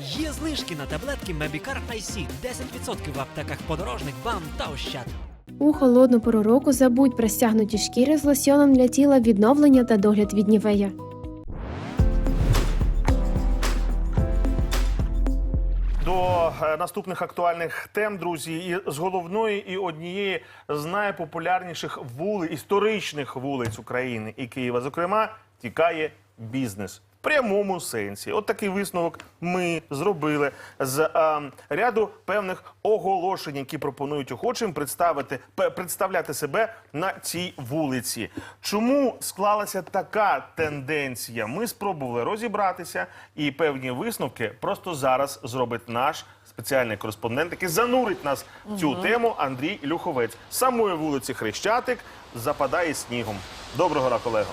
Є знижки на таблетки Мебікар IC 10% в аптеках подорожник, бам та ощад. У холодну пору року забудь про стягнуті шкіри з лосьоном для тіла відновлення та догляд від нівея. До е, наступних актуальних тем, друзі, і з головної і однієї з найпопулярніших вулиць, історичних вулиць України і Києва, зокрема, тікає бізнес. Прямому сенсі, от такий висновок ми зробили з е, ряду певних оголошень, які пропонують охочим представити представляти себе на цій вулиці. Чому склалася така тенденція? Ми спробували розібратися, і певні висновки просто зараз зробить наш спеціальний кореспондент, який занурить нас в цю тему. Андрій Люховець з самої вулиці Хрещатик западає снігом. Доброго ранку, колего.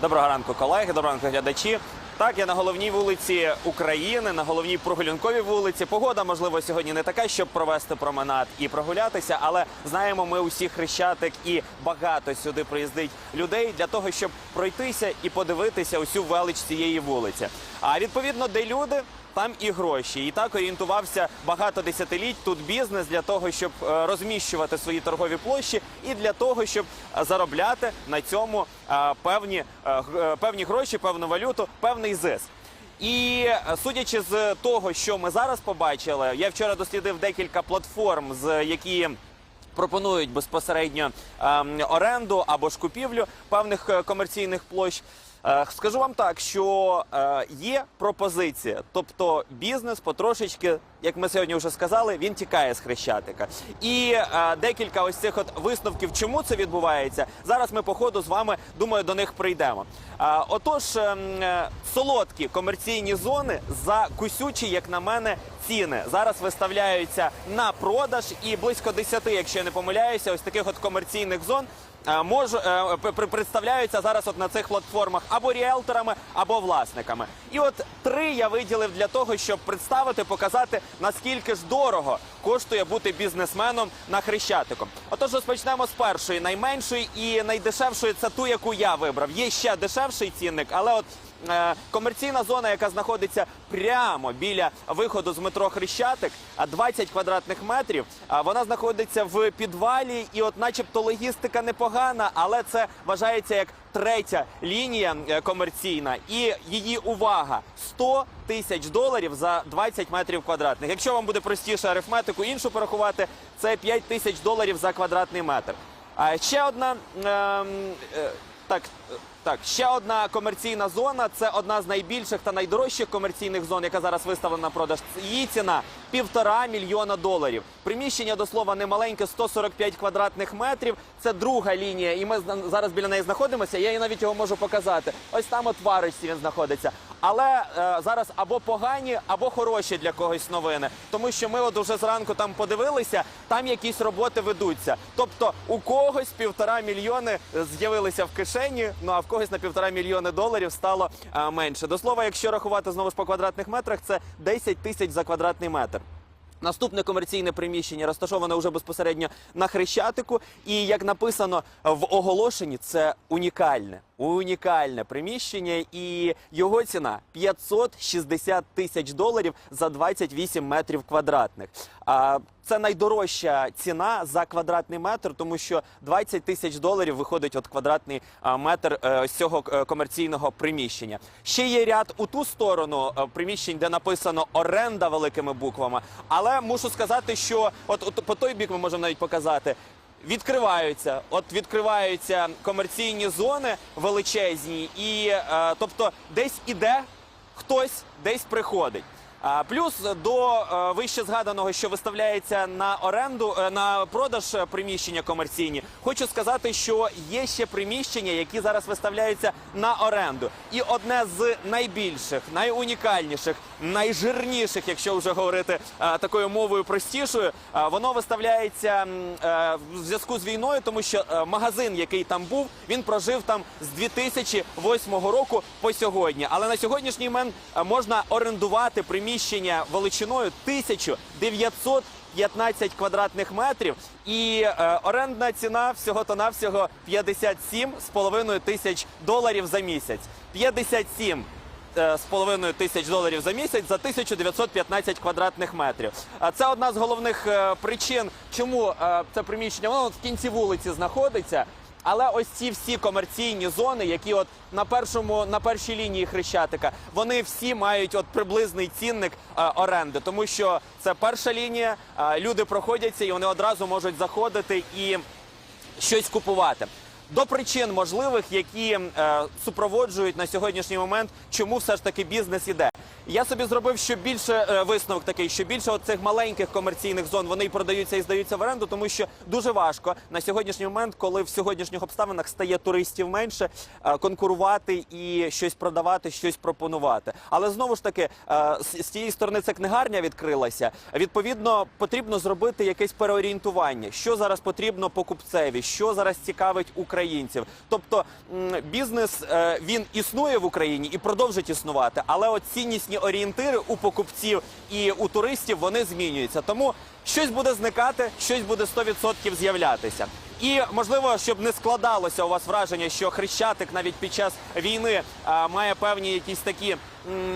Доброго ранку, колеги, доброго ранку, глядачі. Так, я на головній вулиці України, на головній прогулянковій вулиці. Погода, можливо, сьогодні не така, щоб провести променад і прогулятися, але знаємо, ми усі хрещатик і багато сюди приїздить людей для того, щоб пройтися і подивитися усю велич цієї вулиці. А відповідно, де люди. Там і гроші, і так орієнтувався багато десятиліть тут бізнес для того, щоб е, розміщувати свої торгові площі, і для того, щоб е, заробляти на цьому е, певні, певні гроші, певну валюту, певний зиск. І судячи з того, що ми зараз побачили, я вчора дослідив декілька платформ, з які пропонують безпосередньо ем, оренду або ж купівлю певних комерційних площ. Е, Скажу вам так, що е, є пропозиція, тобто бізнес потрошечки, як ми сьогодні вже сказали, він тікає з хрещатика. І е, декілька ось цих от висновків, чому це відбувається. Зараз ми по ходу з вами думаю до них прийдемо. Отож, ем, солодкі комерційні зони за кусючі, як на мене, ціни зараз виставляються на продаж і близько 10, якщо я не помиляюся, ось таких от комерційних зон. Е, Можу е, представляються зараз от на цих платформах або ріелторами, або власниками. І от три я виділив для того, щоб представити, показати наскільки ж дорого коштує бути бізнесменом на хрещатику. Отож, розпочнемо з першої, найменшої і найдешевшої. Це ту, яку я вибрав. Є ще дешевший цінник, але от Е, комерційна зона, яка знаходиться прямо біля виходу з метро Хрещатик, а 20 квадратних метрів. Вона знаходиться в підвалі, і, от, начебто, логістика непогана, але це вважається як третя лінія е, комерційна. І її увага 100 тисяч доларів за 20 метрів квадратних. Якщо вам буде простіше арифметику іншу порахувати, це 5 тисяч доларів за квадратний метр. А ще одна. е, е, так, так, ще одна комерційна зона. Це одна з найбільших та найдорожчих комерційних зон, яка зараз виставлена на продаж. Її ціна півтора мільйона доларів. Приміщення до слова немаленьке, 145 квадратних метрів. Це друга лінія, і ми зараз біля неї знаходимося. Я її навіть його можу показати. Ось там от в він знаходиться. Але е, зараз або погані, або хороші для когось новини, тому що ми от уже зранку там подивилися, там якісь роботи ведуться. Тобто у когось півтора мільйони з'явилися в кишені, ну а в когось на півтора мільйони доларів стало е, менше. До слова, якщо рахувати знову ж по квадратних метрах, це 10 тисяч за квадратний метр. Наступне комерційне приміщення розташоване вже безпосередньо на Хрещатику. І як написано в оголошенні, це унікальне, унікальне приміщення, і його ціна 560 тисяч доларів за 28 метрів квадратних. А це найдорожча ціна за квадратний метр, тому що 20 тисяч доларів виходить от квадратний метр е, ось цього е, комерційного приміщення. Ще є ряд у ту сторону е, приміщень, де написано оренда великими буквами. Але мушу сказати, що от, от по той бік ми можемо навіть показати. Відкриваються, от відкриваються комерційні зони величезні, і е, тобто десь іде хтось, десь приходить. Плюс до е, вище згаданого, що виставляється на оренду е, на продаж приміщення комерційні, хочу сказати, що є ще приміщення, які зараз виставляються на оренду. І одне з найбільших, найунікальніших, найжирніших, якщо вже говорити е, такою мовою простішою, воно виставляється в зв'язку з війною, тому що магазин, який там був, він прожив там з 2008 року по сьогодні. Але на сьогоднішній момент можна орендувати приміщення величиною 1915 квадратних метрів, і е, орендна ціна всього то навсього 57,5 тисяч доларів за місяць. 57. 9,5 тисяч доларів за місяць за 1915 квадратних метрів. А Це одна з головних е, причин, чому е, це приміщення воно в кінці вулиці знаходиться. Але ось ці всі комерційні зони, які от на першому на першій лінії хрещатика, вони всі мають от приблизний цінник е, оренди, тому що це перша лінія. е, люди проходяться і вони одразу можуть заходити і щось купувати. До причин можливих, які е, супроводжують на сьогоднішній момент, чому все ж таки бізнес іде. Я собі зробив, що більше е, висновок такий, що більше цих маленьких комерційних зон вони й продаються і здаються в оренду, тому що дуже важко на сьогоднішній момент, коли в сьогоднішніх обставинах стає туристів менше, е, конкурувати і щось продавати, щось пропонувати. Але знову ж таки, е, з, з тієї сторони це книгарня відкрилася. Відповідно, потрібно зробити якесь переорієнтування, що зараз потрібно покупцеві, що зараз цікавить українців. Тобто бізнес е, він існує в Україні і продовжить існувати, але от ціннісні орієнтири у покупців і у туристів вони змінюються. Тому щось буде зникати, щось буде 100% з'являтися. І можливо, щоб не складалося у вас враження, що хрещатик навіть під час війни а, має певні якісь такі.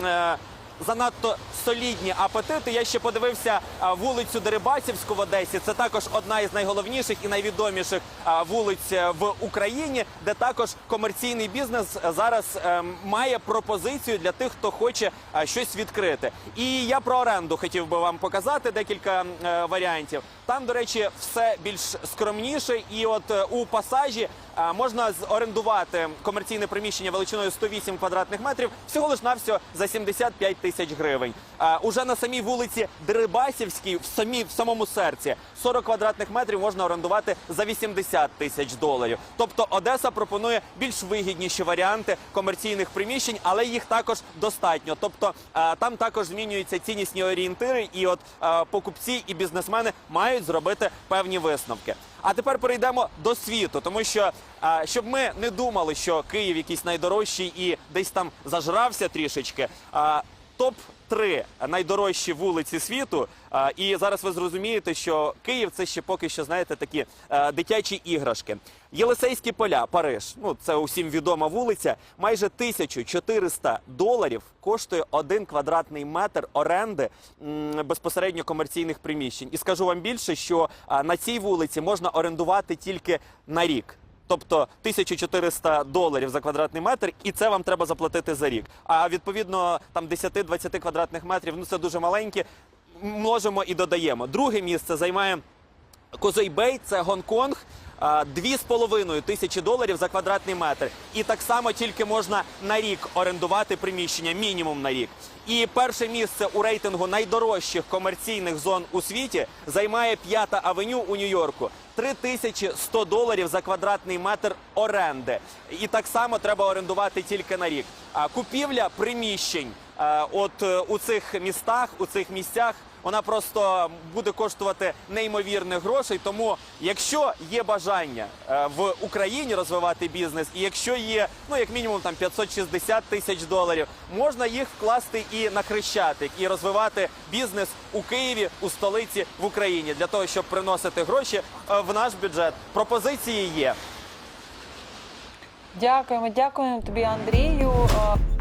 е, Занадто солідні апетити. Я ще подивився вулицю Дерибасівську в Одесі. Це також одна із найголовніших і найвідоміших вулиць е, в Україні, де також комерційний бізнес е, зараз е, має пропозицію для тих, хто хоче щось відкрити. І я про оренду хотів би вам показати декілька е, варіантів. Там, до речі, все більш скромніше, і от е, у пасажі е, можна орендувати комерційне приміщення величиною 108 квадратних метрів всього лиш навсього за 75 тисяч гривень. Е, Уже на самій вулиці Дерибасівській, в самі в самому серці, 40 квадратних метрів можна орендувати за 80 тисяч доларів. Тобто Одеса пропонує більш вигідніші варіанти комерційних приміщень, але їх також достатньо. Тобто там також змінюються ціннісні орієнтири, і от покупці і бізнесмени мають зробити певні висновки. А тепер перейдемо до світу, тому що щоб ми не думали, що Київ якийсь найдорожчий і десь там зажрався трішечки. Топ 3 найдорожчі вулиці світу. І зараз ви зрозумієте, що Київ це ще поки що, знаєте, такі е, дитячі іграшки. Єлисейські поля, Париж. Ну це усім відома вулиця. Майже 1400 доларів коштує один квадратний метр оренди безпосередньо комерційних приміщень. І скажу вам більше, що на цій вулиці можна орендувати тільки на рік. Тобто 1400 доларів за квадратний метр, і це вам треба заплатити за рік. А відповідно там 10-20 квадратних метрів, ну це дуже маленькі. Можемо і додаємо. Друге місце займає Козойбей, це Гонконг. А, Дві з половиною тисячі доларів за квадратний метр. І так само тільки можна на рік орендувати приміщення, мінімум на рік. І перше місце у рейтингу найдорожчих комерційних зон у світі займає п'ята авеню у Нью-Йорку. 3100 доларів за квадратний метр оренди. І так само треба орендувати тільки на рік. А купівля приміщень е, от е, у цих містах, у цих місцях вона просто буде коштувати неймовірних грошей. Тому, якщо є бажання е, в Україні розвивати бізнес, і якщо є ну як мінімум там 560 тисяч доларів, можна їх вкласти і на хрещатик, і розвивати бізнес у Києві, у столиці в Україні для того, щоб приносити гроші е, в наш бюджет. Пропозиції є. Дякуємо, дякуємо тобі, Андрію. Е,